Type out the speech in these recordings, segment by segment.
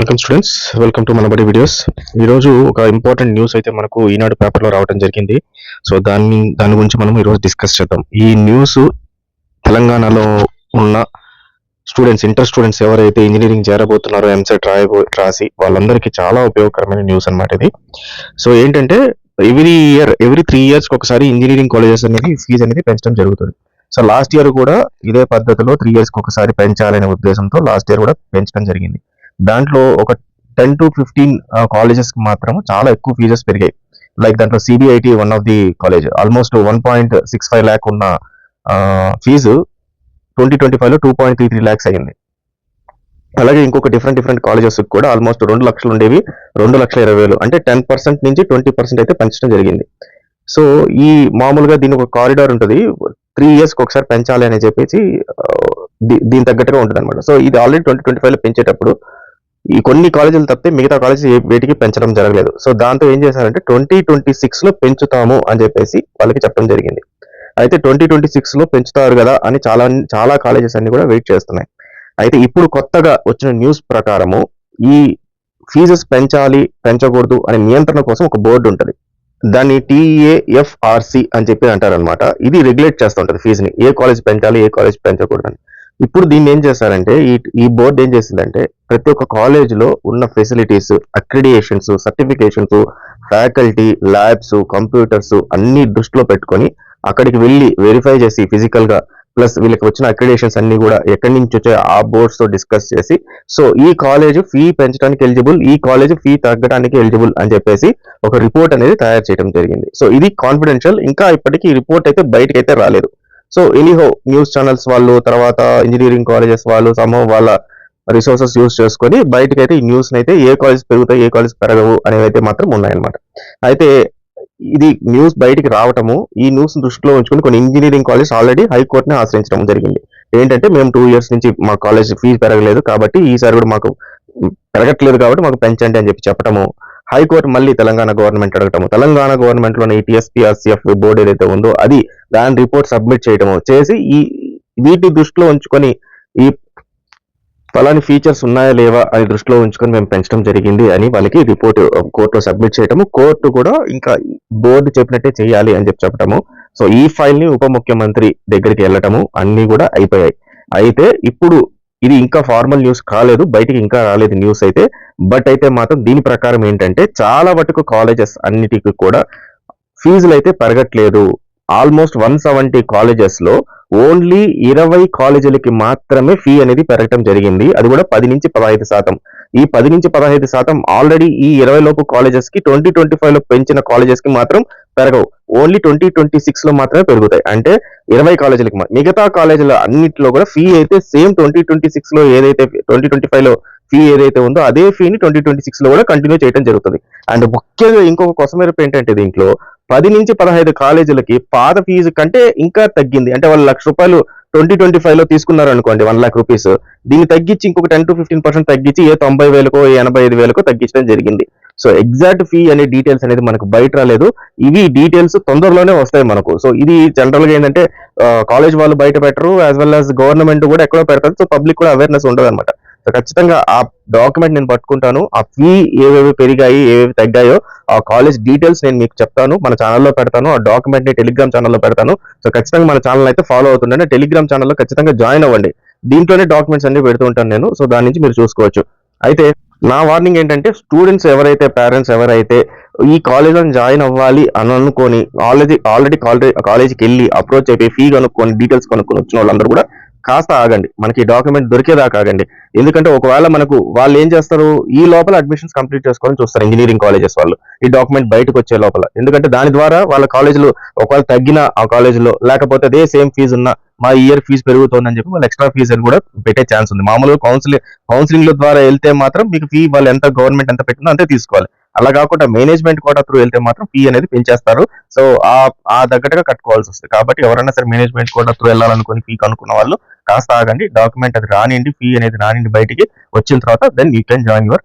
Welcome students welcome to Manabadi videos ఈరోజు ఒక important news అయితే మనకు ఈనాడు పేపర్లో రావడం జరిగింది. సో దాన్ని దాని గురించి మనం ఈరోజు డిస్కస్ చేద్దాం. ఈ న్యూస్ తెలంగాణలో ఉన్న స్టూడెంట్స్ ఇంటర్ స్టూడెంట్స్ ఎవరైతే ఇంజనీరింగ్ చేరబోతున్నారో ఎంసెట్ రాయబో రాసి వాళ్ళందరికీ చాలా ఉపయోగకరమైన న్యూస్ అన్నమాట ఇది. సో ఏంటంటే ఎవ్రీ ఇయర్ ఎవ్రీ త్రీ ఇయర్స్కి ఒకసారి ఇంజనీరింగ్ కాలేజెస్ అనేది ఫీజు అనేది పెంచడం జరుగుతుంది. సో లాస్ట్ ఇయర్ కూడా ఇదే పద్ధతిలో త్రీ ఇయర్స్కి ఒకసారి పెంచాలనే ఉద్దేశంతో లాస్ట్ ఇయర్ కూడా పెంచడం జరిగింది. దాంట్లో ఒక టెన్ టు ఫిఫ్టీన్ కాలేజెస్ మాత్రం చాలా ఎక్కువ ఫీజెస్ పెరిగాయి. లైక్ దాంట్లో CBIT one of the college almost one point six five lakh ఉన్న ఫీజు ట్వంటీ ట్వంటీ ఫైవ్లో two point three three lakhs అయ్యింది. అలాగే ఇంకొక డిఫరెంట్ డిఫరెంట్ కాలేజెస్ కూడా ఆల్మోస్ట్ రెండు లక్షలు ఉండేవి రెండు లక్షల ఇరవై వేలు. అంటే టెన్ పర్సెంట్ నుంచి ట్వంటీ పర్సెంట్ అయితే పెంచడం జరిగింది. సో ఈ మామూలుగా దీని ఒక కారిడార్ ఉంటుంది త్రీ ఇయర్స్కి ఒకసారి పెంచాలి అని చెప్పేసి దీని తగ్గట్టుగా ఉంటుంది అనమాట సో ఇది ఆల్రెడీ ట్వంటీ ట్వంటీ ఫైవ్లో పెంచేటప్పుడు ఈ కొన్ని కాలేజీలు తప్పితే మిగతా కాలేజీ వేటికి పెంచడం జరగలేదు. సో దాంతో ఏం చేశారంటే ట్వంటీ ట్వంటీ సిక్స్లో పెంచుతాము అని చెప్పేసి వాళ్ళకి చెప్పడం జరిగింది. అయితే ట్వంటీ ట్వంటీ సిక్స్లో పెంచుతారు కదా అని చాలా చాలా కాలేజెస్ అన్ని కూడా వెయిట్ చేస్తున్నాయి. అయితే ఇప్పుడు కొత్తగా వచ్చిన న్యూస్ ప్రకారము ఈ ఫీజెస్ పెంచాలి పెంచకూడదు అనే నియంత్రణ కోసం ఒక బోర్డు ఉంటుంది. దాన్ని టీఏఎఫ్ఆర్సి అని చెప్పి అంటారనమాట ఇది రెగ్యులేట్ చేస్తుంటది ఫీజుని. ఏ కాలేజ్ పెంచాలి ఏ కాలేజ్ పెంచకూడదు అని ఇప్పుడు దీన్ని ఏం చేశారంటే ఈ ఈ బోర్డు ఏం చేసిందంటే ప్రతి ఒక్క కాలేజ్లో ఉన్న facilities accreditations certifications faculty labs computers అన్ని దృష్టిలో పెట్టుకొని అక్కడికి వెళ్ళి వెరిఫై చేసి ఫిజికల్గా ప్లస్ వీళ్ళకి వచ్చిన అక్రిడేషన్స్ అన్ని కూడా ఎక్కడి నుంచి వచ్చే ఆ బోర్డ్స్తో డిస్కస్ చేసి సో ఈ కాలేజ్ ఫీ పెంచడానికి ఎలిజిబుల్ ఈ కాలేజ్ ఫీ తగ్గడానికి ఎలిజిబుల్ అని చెప్పేసి ఒక రిపోర్ట్ అనేది తయారు చేయడం జరిగింది. సో ఇది కాన్ఫిడెన్షియల్ ఇంకా ఇప్పటికీ రిపోర్ట్ అయితే బయటకి అయితే రాలేదు. సో ఎనీహో న్యూస్ ఛానల్స్ వాళ్ళు తర్వాత ఇంజనీరింగ్ కాలేజెస్ వాళ్ళు సమూహం వాళ్ళ రిసోర్సెస్ యూస్ చేసుకొని బయటకి అయితే ఈ న్యూస్ అయితే ఏ కాలేజ్ పెరుగుతాయి ఏ కాలేజ్ పెరగవు అనేవి అయితే మాత్రం ఉన్నాయన్నమాట. అయితే ఇది న్యూస్ బయటికి రావటము ఈ న్యూస్ దృష్టిలో ఉంచుకొని కొన్ని ఇంజనీరింగ్ కాలేజ్ ఆల్రెడీ హైకోర్టుని ఆశ్రయించడం జరిగింది. ఏంటంటే మేము టూ ఇయర్స్ నుంచి మా కాలేజ్ ఫీజు పెరగలేదు కాబట్టి ఈసారి కూడా మాకు పెరగట్లేదు కాబట్టి మాకు పెంచండి అని చెప్పి చెప్పటము హైకోర్టు మళ్ళీ తెలంగాణ గవర్నమెంట్ అడగటము. తెలంగాణ గవర్నమెంట్లోని ఈ టీఎస్పీఆర్సీఎఫ్ బోర్డు ఏదైతే ఉందో అది దాని రిపోర్ట్ సబ్మిట్ చేయడము చేసి ఈ వీటి దృష్టిలో ఉంచుకొని ఈ ఫలాని ఫీచర్స్ ఉన్నాయా లేవా అని దృష్టిలో ఉంచుకొని మేము పెంచడం జరిగింది అని వాళ్ళకి రిపోర్ట్ కోర్టులో సబ్మిట్ చేయటము. కోర్టు కూడా ఇంకా బోర్డు చెప్పినట్టే చేయాలి అని చెప్పి చెప్పటము. సో ఈ ఫైల్ని ఉప ముఖ్యమంత్రి దగ్గరికి వెళ్ళటము అన్ని కూడా అయిపోయాయి. అయితే ఇప్పుడు ఇది ఇంకా ఫార్మల్ న్యూస్ కాలేదు బయటికి ఇంకా రాలేదు న్యూస్ అయితే. బట్ అయితే మాత్రం దీని ప్రకారం ఏంటంటే చాలా మటుకు కాలేజెస్ అన్నిటికీ కూడా ఫీజులు అయితే పెరగట్లేదు. ఆల్మోస్ట్ వన్ సెవెంటీ కాలేజెస్లో ఓన్లీ ఇరవై కాలేజీలకి మాత్రమే ఫీ అనేది పెరగటం జరిగింది. అది కూడా పది నుంచి పదహైదు శాతం. ఈ పది నుంచి పదహైదు శాతం ఆల్రెడీ ఈ ఇరవై లోపు కాలేజెస్కి ట్వంటీ ట్వంటీ ఫైవ్లో పెంచిన కాలేజెస్కి మాత్రం పెరగవు. ఓన్లీ ట్వంటీ ట్వంటీ సిక్స్లో మాత్రమే పెరుగుతాయి. అంటే ఇరవై కాలేజీలకి మిగతా కాలేజీల అన్నిటిలో కూడా ఫీ అయితే సేమ్ ట్వంటీ ట్వంటీ సిక్స్లో ఏదైతే ట్వంటీ ట్వంటీ ఫైవ్లో ఫీ ఏదైతే ఉందో అదే ఫీని ట్వంటీ ట్వంటీ సిక్స్లో కూడా కంటిన్యూ చేయడం జరుగుతుంది. అండ్ ముఖ్యంగా ఇంకొక కొసమెరుపు ఏంటంటే దీంట్లో పది నుంచి పదహైదు కాలేజీలకి పాత ఫీజు కంటే ఇంకా తగ్గింది. అంటే వాళ్ళు లక్ష రూపాయలు ట్వంటీ ట్వంటీ ఫైవ్లో తీసుకున్నారు అనుకోండి వన్ లాక్ రూపీస్ దీన్ని తగ్గించి ఇంకొక టెన్ టు ఫిఫ్టీన్ పర్సెంట్ తగ్గించి ఏ తొంభై వేలకో ఏ ఎనభై ఐదు వేలకో తగ్గించడం జరిగింది. సో ఎగ్జాక్ట్ ఫీ అనే డీటెయిల్స్ అనేది మనకు బయట రాలేదు. ఇవి డీటెయిల్స్ తొందరలోనే వస్తాయి మనకు. సో ఇది జనరల్గా ఏంటంటే కాలేజ్ వాళ్ళు బయట పెట్టరు యాజ్ వెల్ యాజ్ గవర్నమెంట్ కూడా ఎక్కడో పెడతారు. సో పబ్లిక్ కూడా అవేర్నెస్ ఉండదు అనమాట ఖచ్చితంగా ఆ డాక్యుమెంట్ నేను పట్టుకుంటాను. ఆ ఫీ ఏవేవి పెరిగాయి ఏవేవి తగ్గాయో ఆ కాలేజ్ డీటెయిల్స్ నేను మీకు చెప్తాను. మన ఛానల్లో పెడతాను. ఆ డాక్యుమెంట్ని టెలిగ్రామ్ ఛానల్లో పెడతాను. సో ఖచ్చితంగా మన ఛానల్ అయితే ఫాలో అవుతుండండి టెలిగ్రామ్ ఛానల్లో ఖచ్చితంగా జాయిన్ అవ్వండి. దీంట్లోనే డాక్యుమెంట్స్ అన్ని పెడుతూ ఉంటాను నేను. సో దాని నుంచి మీరు చూసుకోవచ్చు. అయితే నా వార్నింగ్ ఏంటంటే స్టూడెంట్స్ ఎవరైతే పేరెంట్స్ ఎవరైతే ఈ కాలేజ్లో జాయిన్ అవ్వాలి అని అనుకొని ఆల్రెడీ ఆల్రెడీ కాలేజీకి వెళ్ళి అప్రోచ్ అయిపోయి ఫీ కనుక్కొని డీటెయిల్స్ కనుక్కొని వచ్చిన వాళ్ళందరూ కూడా కాస్త ఆగండి. మనకి డాక్యుమెంట్ దొరికేదాకా ఆగండి. ఎందుకంటే ఒకవేళ మనకు వాళ్ళు ఏం చేస్తారు? ఈ లోపల అడ్మిషన్స్ కంప్లీట్ చేసుకోవాలని చూస్తారు ఇంజనీరింగ్ కాలేజెస్ వాళ్ళు. ఈ డాక్యుమెంట్ బయటకు వచ్చే లోపల. ఎందుకంటే దాని ద్వారా వాళ్ళ కాలేజీలో ఒకవేళ తగ్గిన ఆ కాలేజీలో లేకపోతే అదే సేమ్ ఫీజు ఉన్న మా ఇయర్ ఫీజు పెరుగుతోందని చెప్పి వాళ్ళు ఎక్స్ట్రా ఫీజు అని కూడా పెట్టే ఛాన్స్ ఉంది. మామూలుగా కౌన్సిలింగ్ కౌన్సిలింగ్ ద్వారా వెళ్తే మాత్రం మీకు ఫీ వాళ్ళు ఎంత గవర్నమెంట్ ఎంత పెట్టిందో అంతే తీసుకోవాలి. అలా కాకుండా మేనేజ్మెంట్ కూడా త్రూ వెళ్తే మాత్రం ఫీ అనేది పెంచేస్తారు. సో ఆ ఆ తగ్గట్టుగా కట్టుకోవాల్సి వస్తుంది. కాబట్టి ఎవరైనా సరే మేనేజ్మెంట్ కూడా త్రూ వెళ్ళాలనుకుని ఫీ కనుక్కున్న వాళ్ళు కాస్త ఆగండి డాక్యుమెంట్ అది రానిండి ఫీ అనేది రానిండి బయటికి వచ్చిన తర్వాత then you can join your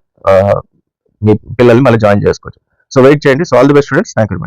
మీ పిల్లల్ని మళ్ళీ జాయిన్ చేసుకోవచ్చు. సో వెయిట్ చేయండి. So all the best students thank you